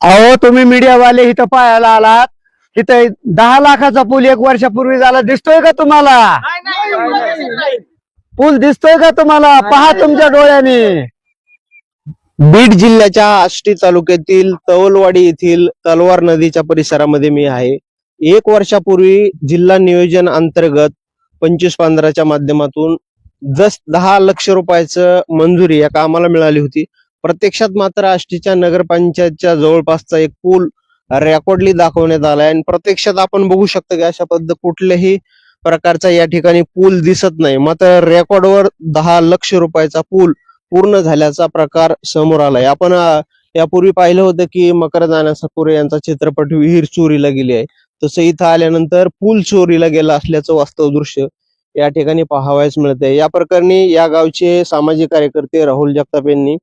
अहो तुम्ही मीडियावाले इथं पाहायला आलात. इथं दहा लाखाचा पूल एक वर्षापूर्वी झाला. दिसतोय का तुम्हाला? पूल दिसतोय का तुम्हाला? पहा तुमच्या डोळ्याने. बीड जिल्ह्याच्या आष्टी तालुक्यातील तवलवाडी येथील तलवार नदीच्या परिसरामध्ये मी आहे. एक वर्षापूर्वी जिल्हा नियोजन अंतर्गत पंचवीस पंधराच्या माध्यमातून जस दहा लक्ष रुपयाचं मंजुरी या कामाला मिळाली होती. प्रत्यक्षात मात्र आष्टीच्या नगरपंचायतच्या जवळपासचा एक पूल रेकॉर्डली दाखवण्यात आलाय आणि प्रत्यक्षात आपण बघू शकतो की अशा पद्धत कुठल्याही प्रकारचा या ठिकाणी पूल दिसत नाही. मात्र रेकॉर्डवर दहा लक्ष रुपयाचा पूल पूर्ण झाल्याचा प्रकार समोर आलाय. आपण यापूर्वी पाहिलं होतं की मकर पुरे यांचा चित्रपट विहीर चोरीला गेली आहे. तसं इथं आल्यानंतर पूल चोरीला गेला असल्याचं वास्तव दृश्य या ठिकाणी पाहावयास मिळतंय. या प्रकरणी या गावचे सामाजिक कार्यकर्ते राहुल जगताप यांनी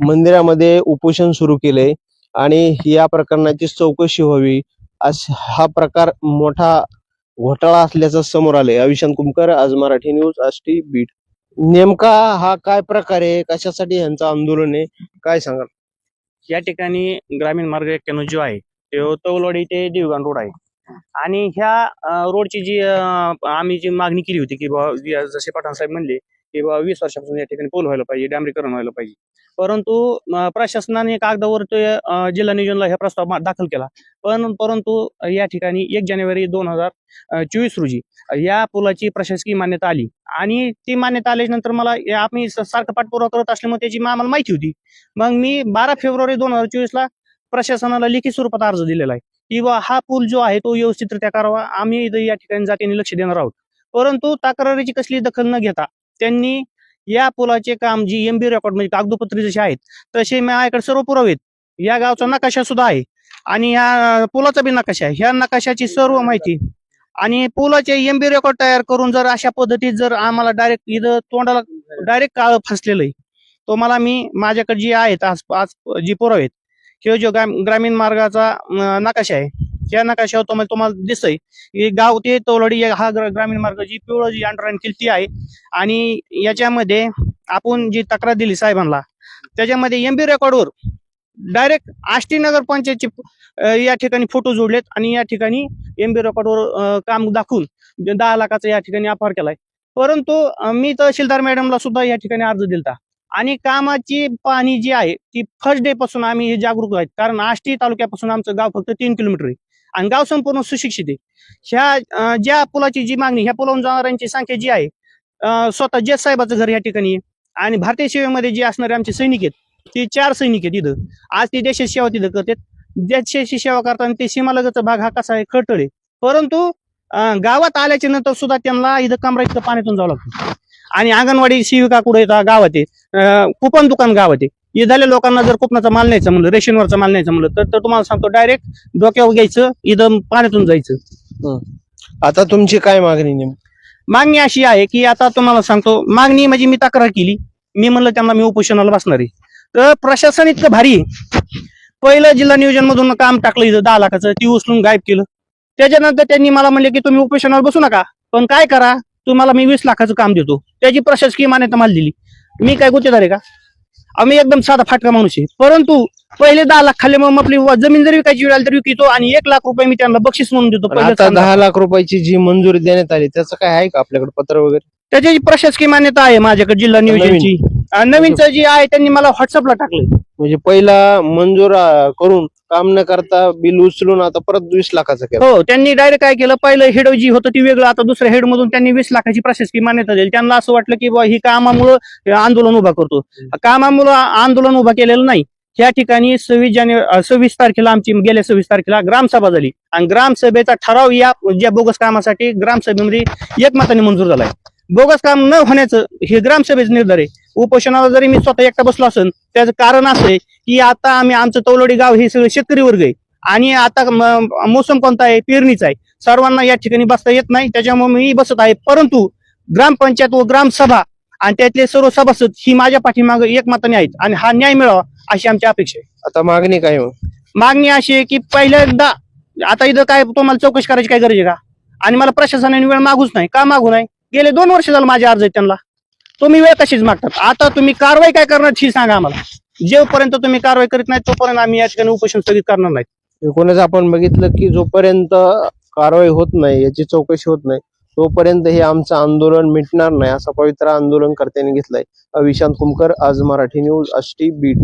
मंदिरामध्ये उपोषण सुरू केले आणि या प्रकरणाची चौकशी व्हावी अस- हा प्रकार मोठा घोटाळा असल्याचं समोर आले अविशांत कुमकर आज मराठी न्यूज आष्टी बीड नेमका हा काय प्रकार आहे? कशासाठी यांचं आंदोलन आहे? काय सांगाल? या ठिकाणी ग्रामीण मार्ग एक्क्याण्णव जो आहे तो तवलवाडी ते देवगान रोड आहे. आणि ह्या रोडची जी आम्ही जी मागणी केली होती की बाबा जसे पठाण साहेब म्हणले की बाबा वीस वर्षापासून या ठिकाणी पूल व्हायला पाहिजे डांबरीकरण व्हायला पाहिजे. परंतु प्रशासनाने कागदावर ते जिल्हा नियोजनला हा प्रस्ताव दाखल केला. पण परंतु या ठिकाणी एक जानेवारी दोन हजार चोवीस रोजी या पुलाची प्रशासकीय मान्यता आली. आणि ती मान्यता आल्यानंतर नंतर मला आम्ही सारखं पाठपुरावा करत असल्यामुळे त्याची मा- आम्हाला माहिती होती. मग मी बारा फेब्रुवारी दोन हजार चोवीसला प्रशासनाला लिखित स्वरूपात अर्ज दिलेला आहे. किंवा हा पूल जो आहे तो व्यवस्थितरित्या करावा. आम्ही इथं या ठिकाणी जातीने लक्ष देणार आहोत. परंतु तक्रारीची कसली दखल न घेता त्यांनी या पुलाचे काम जी एमबी रेकॉर्ड म्हणजे कागदोपत्री जसे आहेत तसे माझ्याकडे सर्व पुरावेत या गावचा नकाशा सुद्धा आहे. आणि ह्या पुलाचा बी नकाशा आहे. ह्या नकाशाची सर्व माहिती आणि पुलाचे एमबी रेकॉर्ड तयार करून जर अशा पद्धतीत जर आम्हाला डायरेक्ट इथं तोंडाला डायरेक्ट काळ फसलेलं आहे तो मला मी माझ्याकडे जी आहेत आज आज जी पुरावेत आहेत हे जो ग्राम- ग्रामीण मार्गाचा नकाशा आहे त्या नकाशावर तुम्हाला तुम्हाला दिसतंय. की गाव ते तोलडी हा ग्रामीण मार्ग जी पिवळं जी अंडरलाईन केली ती आहे आणि याच्यामध्ये आपण जी तक्रार दिली साहेबांना त्याच्यामध्ये एमबी रेकॉर्डवर डायरेक्ट आष्टी नगर पंचायतचे या ठिकाणी फोटो जोडलेत आणि या ठिकाणी एमबी रेकॉर्डवर काम दाखवून दहा लाखाचा या ठिकाणी अपहार केलाय. परंतु मी तहसीलदार मॅडमला सुद्धा या ठिकाणी अर्ज दिलता. आणि कामाची पाणी जी आहे ती फर्स्ट डे पासून आम्ही हे जागरूक आहेत. कारण आष्टी तालुक्यापासून आमचं गाव फक्त तीन किलोमीटर आहे. आणि गाव संपूर्ण सुशिक्षित आहे. ह्या ज्या पुलाची जी मागणी ह्या पुलावरून जाणाऱ्यांची संख्या जी आहे स्वतः जेस साहेबाचं घर या ठिकाणी आहे. आणि भारतीय सेवेमध्ये जे असणारे आमचे सैनिक आहेत ते चार सैनिक आहेत इथं. आज ते देशाची सेवा तिथं करतात. देशाची सेवा करताना ते सीमालगतचा भाग हा कसा आहे खडतळ आहे. परंतु गावात आल्याच्यानंतर सुद्धा त्यांना इथं कमरा इथं पाण्यातून जावं लागतं. आणि अंगणवाडी सेविका कुठे येतात गावात आहे. कुपन दुकान गावात आहे. हे झाल्या लोकांना जर कुपनाचा माल न्यायचा म्हणलं रेशनवरचा माल न्यायचा म्हणलं तर तर तुम्हाला सांगतो डायरेक्ट डोक्यावर घ्यायचं इथं पाण्यातून जायचं. आता तुमची काय मागणी नेमकी? मागणी अशी आहे की आता तुम्हाला सांगतो मागणी म्हणजे मी तक्रार केली. मी म्हणलं त्यांना मी उपोषणाला बसणार आहे. तर प्रशासन इतकं भारी आहे. पहिलं जिल्हा नियोजन मधून काम टाकलं इथं दहा लाखाचं ती उचलून गायब केलं. त्याच्यानंतर त्यांनी मला म्हणले की तुम्ही उपोषणावर बसू नका. पण काय करा? तुम्हाला मी वीस लाखाचं काम देतो. त्याची प्रशासकीय मान्यता मला दिली. मी काय गुत्तेदार आहे का? आम्ही एकदम साधा फाटका माणूस आहे. परंतु पहिले दहा लाख खाल्ले मग आपली जमीन जरी विकायची वेळ आली तर विकतो आणि एक लाख रुपये मी त्यांना बक्षीस म्हणून देतो. आता. दहा लाख रुपयाची जी मंजुरी देण्यात आली त्याचं काय आहे का आपल्याकडे पत्र वगैरे? त्याची प्रशासकीय मान्यता आहे माझ्याकडे जिल्हा नियोजनची. आणि नवीनचं जी आहे त्यांनी मला व्हॉट्सअपला टाकलंय. म्हणजे पहिला मंजूर अं, करून काम न करता बिल उचलून आता परत वीस लाखाचं केलं. हो त्यांनी डायरेक्ट काय केलं पहिलं हेड जी होतं ती वेगळं आता दुसऱ्या हेड मधून त्यांनी वीस लाखाची प्रशासकीय मान्यता दिली. त्यांना असं वाटलं की बुवा ही कामामुळं हे आंदोलन उभा करतो. कामामुळं आंदोलन उभा केलेलं नाही. या ठिकाणी सव्वीस जानेवारी सव्वीस तारखेला आमची गेल्या सव्वीस तारखेला ग्रामसभा झाली. आणि ग्रामसभेचा ठराव या ज्या बोगस कामासाठी ग्रामसभेमध्ये एकमताने मंजूर झालाय. बोगस काम न होण्याचं हे ग्रामसभेचं निर्धार आहे. उपोषणाला जरी मी स्वतः एकटा बसलो असेल त्याचं कारण असं आहे की आता आम्ही आमचं तौलडी गाव हे सगळे शेतकरी वर्ग आहे. आणि आता मोसम कोणता आहे? पेरणीचा आहे. सर्वांना या ठिकाणी बसता येत नाही त्याच्यामुळे मी बसत आहे. परंतु ग्रामपंचायत व ग्रामसभा आणि त्यातले सर्व सभासद ही माझ्या पाठीमागे एकमताने आहेत आणि हा न्याय मिळावा अशी आमची अपेक्षा आहे. आता मागणी काय मग मागणी अशी आहे की पहिल्यांदा आता इथं काय तुम्हाला चौकशी करायची काय गरज आहे का? आणि मला प्रशासनाने वेळ मागूच नाही. का मागू नाही? गेले दोन वर्ष झालं माझे अर्ज आहेत त्यांना. तुम्ही वेळ कशीच मागतात. आता तुम्ही कारवाई काय करणार ही सांगा आम्हाला. जेवपर्यंत तुम्ही कारवाई करीत नाही तोपर्यंत आम्ही या ठिकाणी उपोषण स्थगित करणार नाही. एकूणच आपण बघितलं की जोपर्यंत कारवाई होत नाही याची चौकशी होत नाही तोपर्यंत हे आमचं आंदोलन मिटणार नाही असा पवित्र आंदोलन करत्यांनी घेतलंय. अविशांत कुमकर आज मराठी न्यूज अष्टी बीड